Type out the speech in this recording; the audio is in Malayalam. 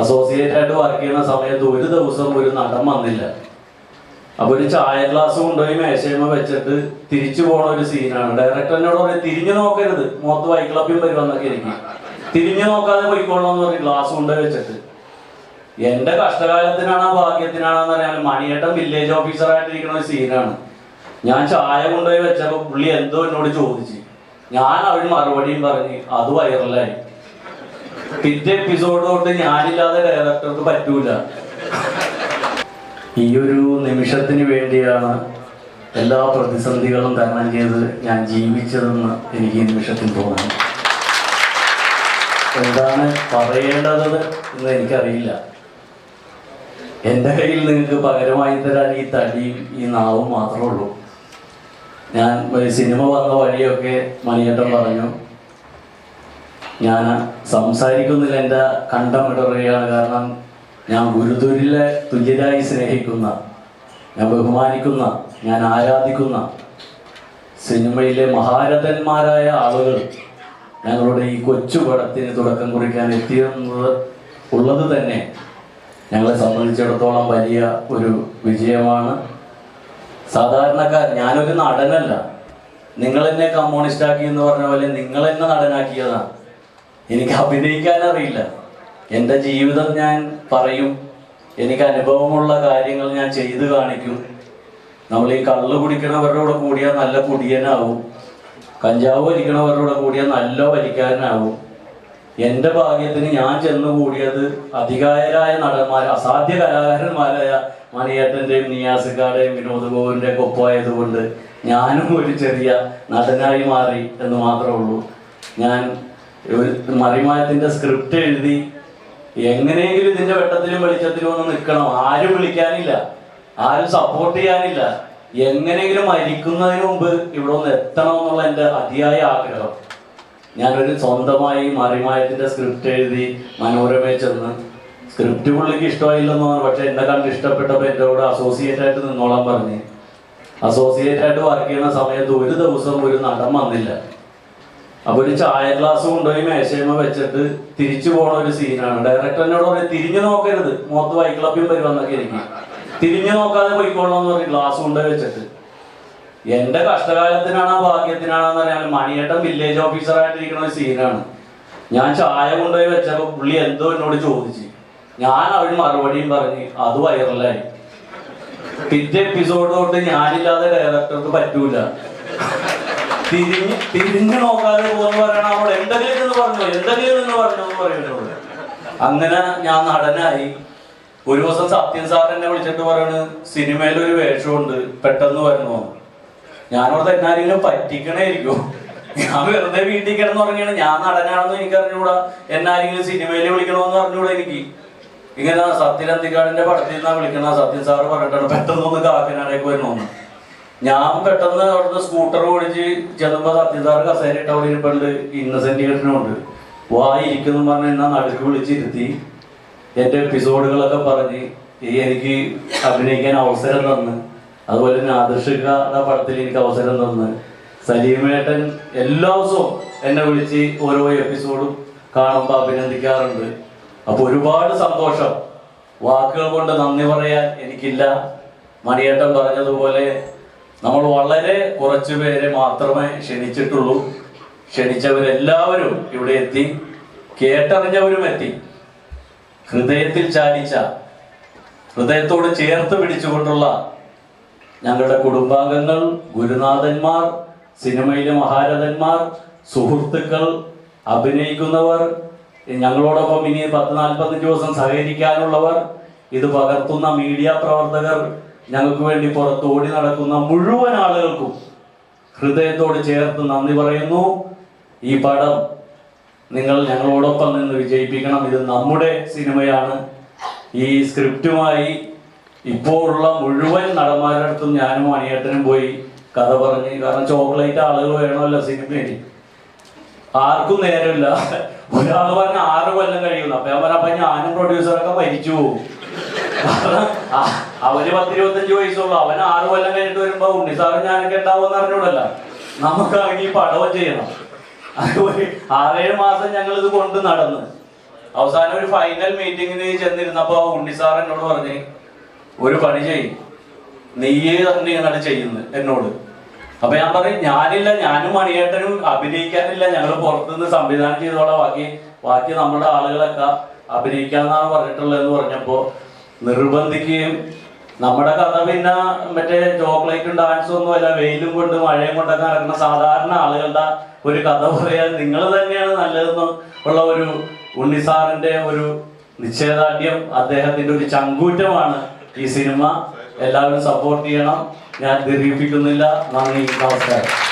അസോസിയേറ്റ് ആയിട്ട് വർക്ക് ചെയ്യുന്ന സമയത്ത് ഒരു ദിവസം ഒരു നടൻ വന്നില്ല. അപ്പൊ ഒരു ചായ ഗ്ലാസ് കൊണ്ടുപോയി മേശയമ്മ വെച്ചിട്ട് തിരിച്ചു പോണ ഒരു സീനാണ് ഡയറക്ടർ എന്നോട് പറയും തിരിഞ്ഞു നോക്കരുത്. മുഖത്ത് വൈക്ലപ്പിയും വരുമെന്നൊക്കെ എനിക്ക്. തിരിഞ്ഞു നോക്കാതെ പോയിക്കോളണം എന്ന് പറഞ്ഞ് ഗ്ലാസ് കൊണ്ടുപോയി വെച്ചിട്ട്. എന്റെ കഷ്ടകാലത്തിനാണോ ഭാഗ്യത്തിനാണോന്ന് പറയാൻ മണിയേട്ടൻ വില്ലേജ് ഓഫീസറായിട്ടിരിക്കുന്ന ഒരു സീനാണ് ഞാൻ ചായ കൊണ്ടുപോയി വെച്ചപ്പോ പുള്ളി എന്തോ എന്നോട് ചോദിച്ചു. ഞാൻ അവന് മറുപടിയും പറഞ്ഞ് അത് വൈറലായി പിറ്റേ എപ്പിസോഡ് തൊട്ട് ഞാനില്ലാതെ ഡയറക്ടർക്ക് പറ്റൂല. ഈ ഒരു നിമിഷത്തിന് വേണ്ടിയാണ് എല്ലാ പ്രതിസന്ധികളും തരണം ചെയ്ത് ഞാൻ ജീവിച്ചതെന്ന് എനിക്ക് ഈ നിമിഷത്തിൽ തോന്നുന്നു. എന്താണ് പറയേണ്ടത് എന്ന് എനിക്കറിയില്ല. എന്റെ കയ്യിൽ നിങ്ങൾക്ക് പകരമായി തരാൻ ഈ തടിയും ഈ നാവും മാത്രമേ ഉള്ളൂ. ഞാൻ സിനിമ വന്ന വഴിയൊക്കെ മണിയേട്ടൻ പറഞ്ഞു ഞാൻ സംസാരിക്കുന്നില്ല എന്റെ കണ്ടം ഇടറുകയാണ് കാരണം ഞാൻ ഗുരുതുരിലെ തുല്യരായി സ്നേഹിക്കുന്ന ഞാൻ ബഹുമാനിക്കുന്ന ഞാൻ ആരാധിക്കുന്ന സിനിമയിലെ മഹാരഥന്മാരായ ആളുകൾ ഞങ്ങളുടെ ഈ കൊച്ചു പടത്തിന് തുടക്കം കുറിക്കാൻ എത്തിയെന്നത് ഉള്ളത് തന്നെ ഞങ്ങളെ സംബന്ധിച്ചിടത്തോളം വലിയ ഒരു വിജയമാണ്. സാധാരണക്കാർ ഞാനൊരു നടനല്ല. നിങ്ങൾ എന്നെ കമ്മ്യൂണിസ്റ്റ് ആക്കി എന്ന് പറഞ്ഞ പോലെ നിങ്ങൾ എന്നെ നടനാക്കിയതാണ്. എനിക്ക് അഭിനയിക്കാൻ അറിയില്ല. എന്റെ ജീവിതം ഞാൻ പറയും. എനിക്ക് അനുഭവമുള്ള കാര്യങ്ങൾ ഞാൻ ചെയ്തു കാണിക്കും. നമ്മൾ ഈ കള്ള് കുടിക്കണവരുടെ കൂടെ കൂടിയാൽ നല്ല കുടിയനാവും. കഞ്ചാവ് വലിക്കണവരുടെ കൂടെ കൂടിയാൽ നല്ല വലിക്കാരനാവും. എന്റെ ഭാഗ്യത്തിന് ഞാൻ ചെന്ന് കൂടിയത് അധികായരായ നടന്മാർ അസാധ്യ കലാകാരന്മാരായ മണിയേട്ടന്റെയും നിയാസുകാരുടെയും വിനോദ് ഗോവിന്റെ ഒക്കെ ഒപ്പമായതുകൊണ്ട് ഞാനും ഒരു ചെറിയ നടനായി മാറി എന്ന് മാത്രമേ ഉള്ളൂ. ഞാൻ ഒരു സ്ക്രിപ്റ്റ് എഴുതി എങ്ങനെയെങ്കിലും ഇതിന്റെ വെട്ടത്തിലും വെളിച്ചത്തിലും ഒന്ന് നിൽക്കണം. ആരും വിളിക്കാനില്ല. ആരും സപ്പോർട്ട് ചെയ്യാനില്ല. എങ്ങനെയെങ്കിലും മരിക്കുന്നതിന് മുമ്പ് ഇവിടെ ഒന്ന് എത്തണം എന്നുള്ള എന്റെ അതിയായ ആഗ്രഹം. ഞാനൊരു സ്വന്തമായി മറിമായത്തിന്റെ സ്ക്രിപ്റ്റ് എഴുതി മനോരമയിൽ ചെന്ന് സ്ക്രിപ്റ്റ് പുള്ളിക്ക് ഇഷ്ടമായില്ലെന്ന് പറഞ്ഞു. പക്ഷെ എന്നെ കണ്ട് ഇഷ്ടപ്പെട്ടപ്പോൾ എന്റെ കൂടെ അസോസിയേറ്റ് ആയിട്ട് നിന്നോളാൻ പറഞ്ഞ്. അസോസിയേറ്റ് ആയിട്ട് വർക്ക് ചെയ്യുന്ന സമയത്ത് ഒരു ദിവസം ഒരു നടൻ വന്നില്ല. അപ്പൊ ഒരു ചായ ഗ്ലാസ് കൊണ്ടുപോയി മേശയമ്മ വെച്ചിട്ട് തിരിച്ചു പോണ ഒരു സീനാണ് ഡയറക്ടർ എന്നോട് പറയും തിരിഞ്ഞു നോക്കരുത്. മുഖത്ത് വൈക്ലപ്പിയും വരുമെന്നൊക്കെ എനിക്ക്. തിരിഞ്ഞു നോക്കാതെ പോയിക്കോളണം എന്ന് പറയും ഗ്ലാസ് കൊണ്ടുപോയി വെച്ചിട്ട്. എന്റെ കഷ്ടകാലത്തിനാണോ ഭാഗ്യത്തിനാണോന്ന് അറിയാൻ മണിയേട്ടൻ വില്ലേജ് ഓഫീസറായിട്ടിരിക്കുന്ന ഒരു സീനാണ് ഞാൻ ചായ കൊണ്ടുപോയി വെച്ചപ്പോ പുള്ളി എന്തോ എന്നോട് ചോദിച്ചു. ഞാൻ അവന് മറുപടിയും പറഞ്ഞു അത് വൈറലായി പിറ്റേ എപ്പിസോഡ് തൊട്ട് ഞാനില്ലാതെ ഡയറക്ടർക്ക് പറ്റൂല. തിരിഞ്ഞ് തിരിഞ്ഞു നോക്കാതെ പോകുന്ന പറയണം. അവൾ എന്തെങ്കിലും എന്ന് പറഞ്ഞു എന്തെങ്കിലും എന്ന് പറഞ്ഞു എന്ന് പറയുന്നത് അങ്ങനെ ഞാൻ നടനായി. ഒരു ദിവസം സത്യൻ സാർ എന്നെ വിളിച്ചിട്ട് പറയണ് സിനിമയിൽ ഒരു വേഷമുണ്ട്. പെട്ടെന്ന് വരണോ? ഞാനോട് എന്നാരെങ്കിലും പറ്റിക്കണേയിരിക്കും ഞാൻ വെറുതെ വീട്ടിൽ കിടന്ന് തുടങ്ങിയാണ് ഞാൻ നടനാണെന്ന് എനിക്ക് അറിഞ്ഞുകൂടാ എന്നാരെങ്കിലും സിനിമയിൽ വിളിക്കണമെന്ന് അറിഞ്ഞൂടാ എനിക്ക്. ഇങ്ങനെ സത്യൻ അന്തിക്കാടിന്റെ പടത്തിൽ നിന്നാ വിളിക്കണ സത്യൻ സാറ് പറഞ്ഞിട്ടാണ്. പെട്ടെന്നൊന്ന് കാക്കനാടേക്ക് വരണമെന്ന് ഞാൻ പെട്ടെന്ന് അവിടുന്ന് സ്കൂട്ടർ ഓടിച്ച് ചെന്നപ്പോ സത്യസാറ് കസേരയിട്ട് അവിടെ ഇരിപ്പുണ്ട്. ഇന്നസെന്റ് കെട്ടിനുണ്ട്. വായി ഇരിക്കുന്നു പറഞ്ഞ് എന്നാ നടുക്ക് വിളിച്ചിരുത്തി. എന്റെ എപ്പിസോഡുകളൊക്കെ പറഞ്ഞ് എനിക്ക് അഭിനയിക്കാൻ അവസരം തന്ന്. അതുപോലെ തന്നെ ആദർശികയുടെ പടത്തിൽ എനിക്ക് അവസരം തന്ന്. സലീമേട്ടൻ എല്ലാ ദിവസവും എന്നെ വിളിച്ച് ഓരോ എപ്പിസോഡും കാണുമ്പോൾ അഭിനന്ദിക്കാറുണ്ട്. അപ്പൊ ഒരുപാട് സന്തോഷം. വാക്കുകൾ കൊണ്ട് നന്ദി പറയാൻ എനിക്കില്ല. മണിയേട്ടൻ പറഞ്ഞതുപോലെ നമ്മൾ വളരെ കുറച്ചു പേരെ മാത്രമേ ക്ഷണിച്ചിട്ടുള്ളൂ. ക്ഷണിച്ചവരെല്ലാവരും ഇവിടെ എത്തി. കേട്ടറിഞ്ഞവരും എത്തി. ഹൃദയത്തിൽ ചാലിച്ച ഹൃദയത്തോട് ചേർത്ത് പിടിച്ചുകൊണ്ടുള്ള ഞങ്ങളുടെ കുടുംബാംഗങ്ങൾ ഗുരുനാഥന്മാർ സിനിമയിലെ മഹാരഥന്മാർ സുഹൃത്തുക്കൾ അഭിനയിക്കുന്നവർ ഞങ്ങളോടൊപ്പം ഇനി പത്ത് നാൽപ്പത്തഞ്ച് ദിവസം സഹകരിക്കാനുള്ളവർ ഇത് പകർത്തുന്ന മീഡിയ പ്രവർത്തകർ ഞങ്ങൾക്ക് വേണ്ടി പുറത്ത് ഓടി നടക്കുന്ന മുഴുവൻ ആളുകൾക്കും ഹൃദയത്തോട് ചേർത്ത് നന്ദി പറയുന്നു. ഈ പടം നിങ്ങൾ ഞങ്ങളോടൊപ്പം നിന്ന് വിജയിപ്പിക്കണം. ഇത് നമ്മുടെ സിനിമയാണ്. ഈ സ്ക്രിപ്റ്റുമായി ഇപ്പോൾ ഉള്ള മുഴുവൻ നടന്മാരുടെ അടുത്തും ഞാനും അണിയേട്ടനും പോയി കഥ പറഞ്ഞ്. കാരണം ചോക്ലേറ്റ് ആളുകൾ വേണമല്ലോ സിനിമയിൽ. ആർക്കും നേരമില്ല. ഒരാൾ പറഞ്ഞ ആറ് കൊല്ലം കഴിയുന്നു. അപ്പൊ ഞാൻ പറഞ്ഞ ഞാനും പ്രൊഡ്യൂസറൊക്കെ മരിച്ചു പോകും. അവന് പത്തിരുപത്തഞ്ച് വയസ്സുള്ളൂ. അവൻ ആറ് കൊല്ലം കഴിഞ്ഞിട്ട് വരുമ്പോ ഉണ്ണിസാറും ഞാനൊക്കെ ഉണ്ടാവുമെന്ന് അറിഞ്ഞൂടല്ല. നമുക്കാണെങ്കിൽ ഈ പടവം ചെയ്യണം. അതുപോലെ ആറേഴ് മാസം ഞങ്ങൾ ഇത് കൊണ്ട് നടന്ന്. അവസാനം ഒരു ഫൈനൽ മീറ്റിംഗിന് ചെന്നിരുന്നപ്പോ ഉണ്ണിസാർ എന്നോട് പറഞ്ഞു ഒരു പണി ചെയ്യും. നീയേ തന്നെയാണ് ചെയ്യുന്നത് എന്നോട്. അപ്പൊ ഞാൻ പറയും ഞാനില്ല ഞാനും മണിയേട്ടനും അഭിനയിക്കാനില്ല. ഞങ്ങൾ പുറത്തുനിന്ന് സംവിധാനം ചെയ്തോളാം. ബാക്കി ബാക്കി നമ്മുടെ ആളുകളൊക്കെ അഭിനയിക്കാന്നാണ് പറഞ്ഞിട്ടുള്ളതെന്ന് പറഞ്ഞപ്പോ നിർബന്ധിക്കുകയും നമ്മുടെ കഥ പിന്നെ മറ്റേ ചോക്ലേറ്റും ഡാൻസും ഒന്നും അല്ല വെയിലും കൊണ്ട് മഴയും കൊണ്ടൊക്കെ നടക്കുന്ന സാധാരണ ആളുകളുടെ ഒരു കഥ പറയാൻ നിങ്ങൾ തന്നെയാണ് നല്ലതെന്ന് ഉള്ള ഒരു ഉണ്ണിസാറിന്റെ ഒരു നിശ്ചയദാർഢ്യം അദ്ദേഹത്തിന്റെ ഒരു ചങ്കൂറ്റമാണ് ഈ സിനിമ. എല്ലാവരും സപ്പോർട്ട് ചെയ്യണം. ഞാൻ ദീർഘിപ്പിക്കുന്നില്ല. നന്ദി നമസ്കാരം.